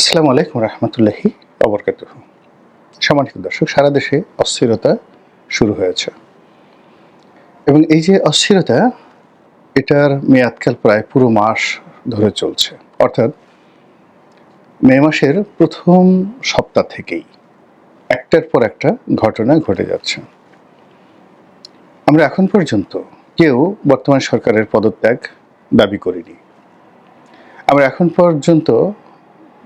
আসসালামু আলাইকুম রহমতুল্লাহি অবরকাত সম্মানিত দর্শক, সারা দেশে অস্থিরতা শুরু হয়েছে। এবং এই যে অস্থিরতা, এটার মেয়াদকাল প্রায় পুরো মাস ধরে চলছে। অর্থাৎ মে মাসের প্রথম সপ্তাহ থেকেই একটার পর একটা ঘটনা ঘটে যাচ্ছে। আমরা এখন পর্যন্ত কেউ বর্তমান সরকারের পদত্যাগ দাবি করিনি। আমরা এখন পর্যন্ত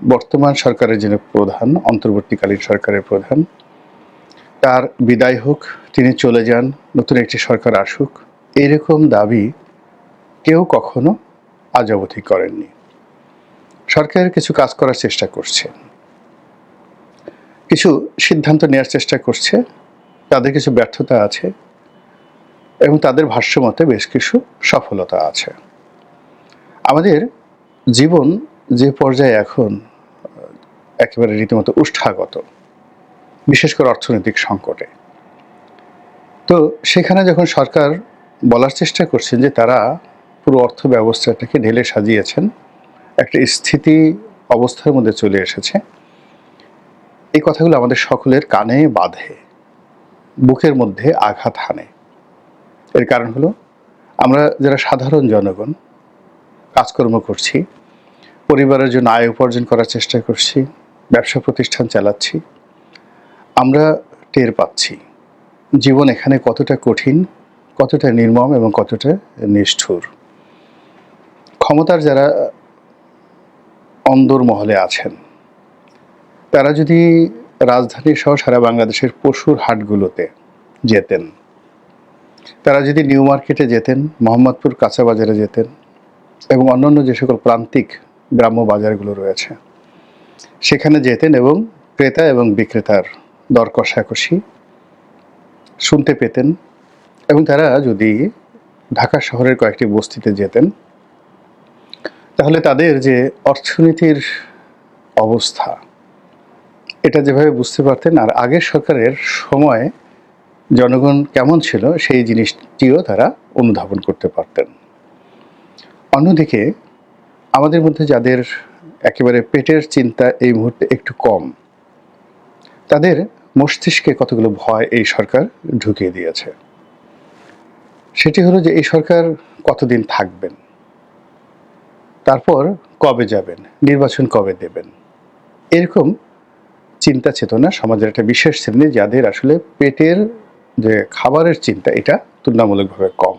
বর্তমান সরকারের যিনি প্রধান, অন্তর্বর্তীকালীন সরকারের প্রধান, তার বিদায় হোক, তিনি চলে যান, নতুন একটি সরকার আসুক, এরকম দাবি কেউ কখনো আজ অবধি করেননি। সরকার কিছু কাজ করার চেষ্টা করছে। কিছু সিদ্ধান্ত নেওয়ার চেষ্টা করছে, তাদের কিছু ব্যর্থতা আছে এবং তাদের ভাষ্য মতে বেশ কিছু সফলতা আছে। আমাদের জীবন যে পর্যায়ে এখন একেবারে রীতিমতো উষ্ঠাগত, বিশেষ করে অর্থনৈতিক সংকটে। তো সেখানে যখন সরকার বলার চেষ্টা করছেন যে তারা পুরো অর্থ ব্যবস্থাটাকে ঢেলে সাজিয়েছেন, একটা স্থিতি অবস্থার মধ্যে চলে এসেছে। এই কথাগুলো আমাদের সকলের কানে বাঁধে, বুকের মধ্যে আঘাত হানে। এর কারণ হলো, আমরা যারা সাধারণ জনগণ, কাজকর্ম করছি, পরিবারের জন্য আয় উপার্জন করার চেষ্টা করছি ব্যবসা প্রতিষ্ঠান চালাচ্ছি, আমরা টের পাচ্ছি জীবন এখানে কতটা কঠিন, কতটা নির্মম এবং কতটা নিষ্ঠুর। ক্ষমতার যারা অন্দর মহলে আছেন, তারা যদি রাজধানী সহ সারা বাংলাদেশের পশুর হাটগুলোতে যেতেন, তারা যদি নিউ মার্কেটে যেতেন, মোহাম্মদপুর কাঁচা বাজারে যেতেন এবং অন্যান্য যে সকল প্রান্তিক গ্রাম্য বাজারগুলো রয়েছে সেখানে যেতেন এবং ক্রেতা এবং বিক্রেতার দর কষাকষি শুনতে পেতেন এবং তারা যদি ঢাকা শহরের কয়েকটি বস্তিতে যেতেন, তাহলে তাদের যে অর্থনীতির অবস্থা, এটা যেভাবে বুঝতে পারতেন আর আগের সরকারের সময় জনগণ কেমন ছিল সেই জিনিসটিও তারা অনুধাবন করতে পারতেন। অন্যদিকে আমাদের মধ্যে যাদের একেবারে পেটের চিন্তা এই মুহূর্তে একটু কম। তাদের মস্তিষ্কে কতগুলো ভয় এই সরকার ঢুকিয়ে দিয়েছে। সেটি হলো যে এই সরকার কতদিন থাকবেন? তারপর কবে যাবেন? নির্বাচন কবে দেবেন? এরকম চিন্তা চেতনা সমাজের একটা বিশেষ শ্রেণি, যাদের আসলে পেটের যে খাবারের চিন্তা, এটা তুলনামূলকভাবে কম।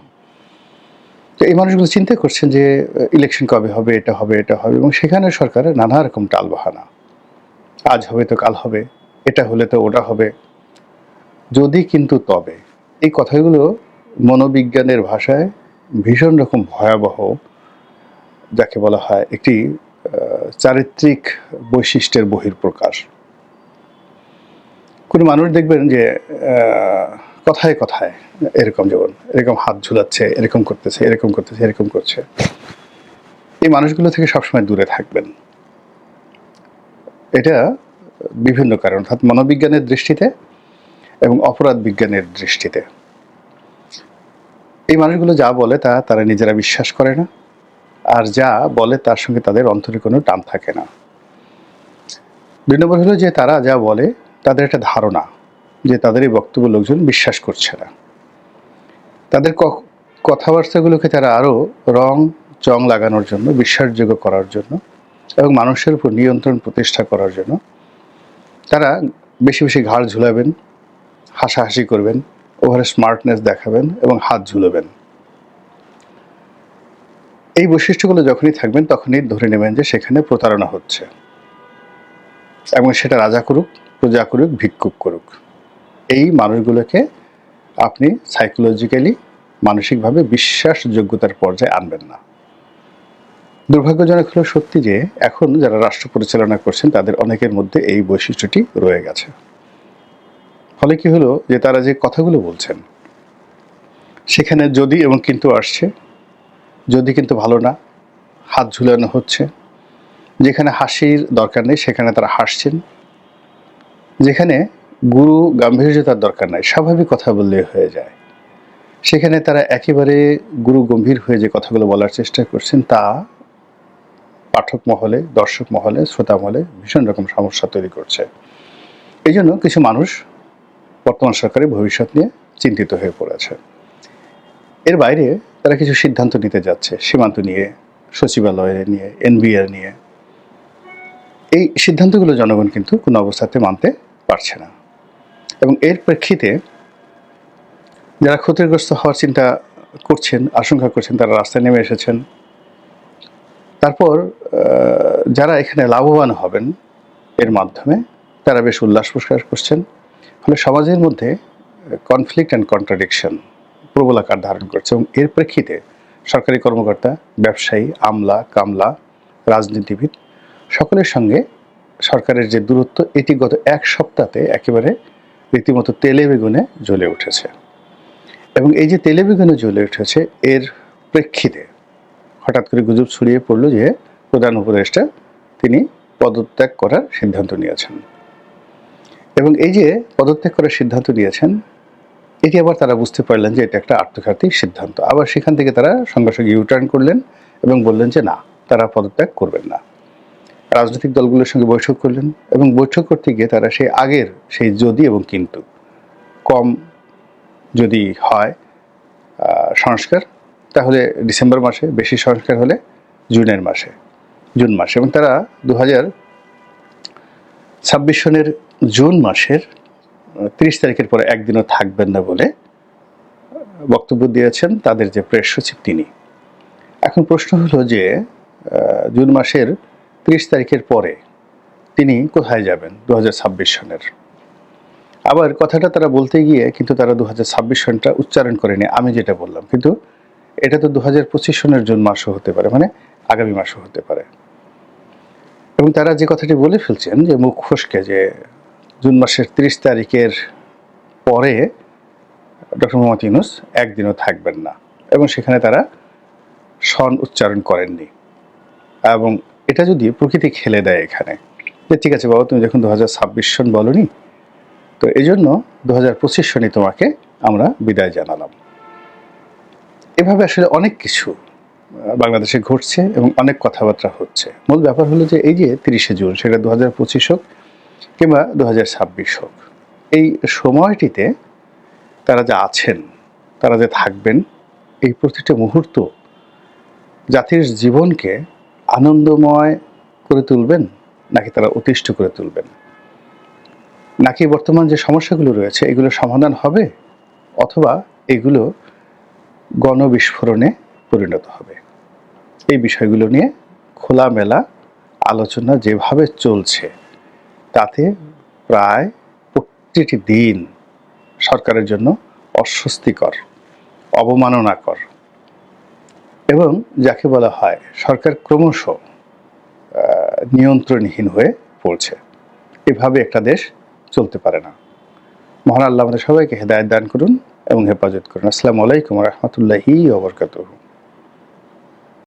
এই মানুষগুলো চিন্তা করছেন যে ইলেকশন কবে হবে, এটা হবে এটা হবে, এবং সেখানে সরকারের নানা রকম টালবাহানা। আজ হবে তো কাল হবে, এটা হলে তো ওটা হবে। যদি কিন্তু তবে, এই কথাগুলো মনোবিজ্ঞানের ভাষায় ভীষণ রকম ভয়াবহ, যাকে বলা হয় একটি চারিত্রিক বৈশিষ্ট্যের বহির্প্রকাশ কোনো মানুষ দেখবেন যে কথায় কথায় এরকম যেমন, এরকম হাত ঝুলাচ্ছে, এরকম করতেছে এরকম করতেছে, এরকম করছে। এই মানুষগুলো থেকে সবসময় দূরে থাকবেন। এটা বিভিন্ন কারণ, অর্থাৎ মনোবিজ্ঞানের দৃষ্টিতে এবং অপরাধ বিজ্ঞানের দৃষ্টিতে। এই মানুষগুলো যা বলে তা তারা নিজেরা বিশ্বাস করে না, আর যা বলে তার সঙ্গে তাদের অন্তরে কোনো টান থাকে না। দুই নম্বর হলো যে তারা যা বলে তাদের একটা ধারণা। যে তাদের এই বক্তব্য লোকজন বিশ্বাস করছে না। তাদের কথাবার্তাগুলোকে তারা আরও রং, চং লাগানোর জন্য, বিশ্বাসযোগ্য করার জন্য এবং মানুষের উপর নিয়ন্ত্রণ প্রতিষ্ঠা করার জন্য তারা বেশি বেশি ঘাড় ঝুলাবেন, হাসাহাসি করবেন, ওভারে স্মার্টনেস দেখাবেন এবং হাত ঝুলাবেন। এই বৈশিষ্ট্যগুলো যখনই থাকবেন তখনই ধরে নেবেন যে সেখানে প্রতারণা হচ্ছে। এবং সেটা রাজা করুক, প্রজা করুক, ভিক্ষুক করুক। এই মানুষগুলোকে আপনি সাইকোলজিক্যালি মানসিকভাবে বিশ্বাসযোগ্যতার পর্যায়ে আনবেন না। দুর্ভাগ্যজনক হলো সত্যি যে, এখন যারা রাষ্ট্র পরিচালনা করছেন, তাদের অনেকের মধ্যে এই বৈশিষ্ট্যটি রয়ে গেছে। ফলে কি হলো যে, তারা যে কথাগুলো বলছেন, সেখানে যদি এবং কিন্তু আসছে, যদি কিন্তু ভালো না, হাত ঝুলানো হচ্ছে, যেখানে হাসির দরকার নেই, সেখানে তারা হাসছেন, যেখানে গুরু গাম্ভীর্যতার দরকার নাই, স্বাভাবিক কথা বললে হয়ে যায়। সেখানে তারা একেবারে গুরু গম্ভীর হয়ে যে কথাগুলো বলার চেষ্টা করছেন তা পাঠক মহলে, দর্শক মহলে, শ্রোতা মহলে ভীষণ রকম সমস্যা তৈরি করছে। এই জন্য কিছু মানুষ বর্তমান সরকারের ভবিষ্যৎ নিয়ে চিন্তিত হয়ে পড়েছে। এর বাইরে তারা কিছু সিদ্ধান্ত নিতে যাচ্ছে, সীমান্ত নিয়ে, সচিবালয় নিয়ে, এনবিআর নিয়ে। এই সিদ্ধান্তগুলো জনগণ কিন্তু কোনো অবস্থাতে মানতে পারছে না। এবং এর প্রেক্ষিতে যারা ক্ষতিগ্রস্ত হওয়ার চিন্তা করছেন, আশঙ্কা করছেন, তারা রাস্তায় নেমে এসেছেন। তারপর যারা এখানে লাভবান হবেন এর মাধ্যমে, তারা বেশ উল্লাস প্রকাশ করছেন। ফলে সমাজের মধ্যে কনফ্লিক্ট অ্যান্ড কন্ট্রাডিকশন প্রবল আকার ধারণ করছে এবং এর প্রেক্ষিতে সরকারি কর্মকর্তা, ব্যবসায়ী, আমলা, কামলা, রাজনীতিবিদ সকলের সঙ্গে সরকারের যে দূরত্ব, এটি গত এক সপ্তাহে একেবারে রীতিমতো তেলে বেগুনে জ্বলে উঠেছে। এবং এই যে তেলে বেগুনে জ্বলে উঠেছে, এর প্রেক্ষিতে হঠাৎ করে গুজব ছড়িয়ে পড়ল যে প্রধান উপদেষ্টা তিনি পদত্যাগ করার সিদ্ধান্ত নিয়েছেন। এবং এই যে পদত্যাগ করার সিদ্ধান্ত নিয়েছেন, এটি আবার তারা বুঝতে পারলেন যে এটা একটা আত্মঘাতী সিদ্ধান্ত। আবার সেখান থেকে তারা সঙ্গে সঙ্গে ইউটার্ন করলেন এবং বললেন যে না, তারা পদত্যাগ করবেন না। রাজনৈতিক দলগুলোর সঙ্গে বৈঠক করলেন এবং বৈঠক করতে গিয়ে তারা সেই আগের, সেই যদি এবং কিন্তু কম যদি হয় সংস্কার, তাহলে ডিসেম্বর মাসে, বেশি সংস্কার হলে জুনের মাসে, জুন মাসে। এবং তারা দু হাজার ছাব্বিশ সনের জুন মাসের তিরিশ তারিখের পরে একদিনও থাকবেন না বলে বক্তব্য দিয়েছেন তাদের যে প্রেস সচিব তিনি। এখন প্রশ্ন হলো যে জুন মাসের তিরিশ তারিখের পরে তিনি কোথায় যাবেন? দু হাজার ছাব্বিশ সনের। আবার কথাটা তারা বলতে গিয়ে কিন্তু তারা দু ছাব্বিশ সনটা উচ্চারণ করেনি, আমি যেটা বললাম। কিন্তু এটা তো দু পঁচিশ সনের জুন মাসও হতে পারে মানে আগামী মাসও হতে পারে। এবং তারা যে কথাটি বলে ফেলছেন যে মুখ ফসকে যে জুন মাসের তিরিশ তারিখের পরে ডক্টর মোহাম্মদ ইউনুস একদিনও থাকবেন না। এবং সেখানে তারা সন উচ্চারণ করেননি। এবং এটা যদি প্রকৃতি খেলে দেয় এখানে, যে ঠিক আছে বাবা, তুমি যখন দু হাজার ছাব্বিশ সন বলনি, তো এই জন্য দু হাজার পঁচিশ সনই তোমাকে আমরা বিদায় জানালাম। এভাবে আসলে অনেক কিছু বাংলাদেশে ঘটছে এবং অনেক কথাবার্তা হচ্ছে। মূল ব্যাপার হলো যে এই যে তিরিশে জুন, সেটা দু হাজার পঁচিশ হোক কিংবা দু হাজার ছাব্বিশ হোক, এই সময়টিতে তারা যে আছেন, তারা যে থাকবেন, এই প্রতিটা মুহূর্ত জাতির জীবনকে আনন্দময় করে তুলবেন, নাকি তারা অতিষ্ঠ করে তুলবেন? নাকি বর্তমান যে সমস্যাগুলো রয়েছে এগুলো সমাধান হবে? অথবা এগুলো গণবিস্ফোরণে পরিণত হবে? এই বিষয়গুলো নিয়ে খোলামেলা আলোচনা যেভাবে চলছে, তাতে প্রায় প্রতিটি দিন সরকারের জন্য অস্বস্তিকর, অবমাননাকর এবং যাকে বলা হয় সরকার ক্রমশ নিয়ন্ত্রণহীন হয়ে পড়ছে। এভাবে একটা দেশ চলতে পারে না। মহান আল্লাহ আমাদের সবাইকে হেদায়ত দান করুন এবং হেফাজত করুন। আসসালামু আলাইকুম রহমতুল্লাহি ওবরকাতুহ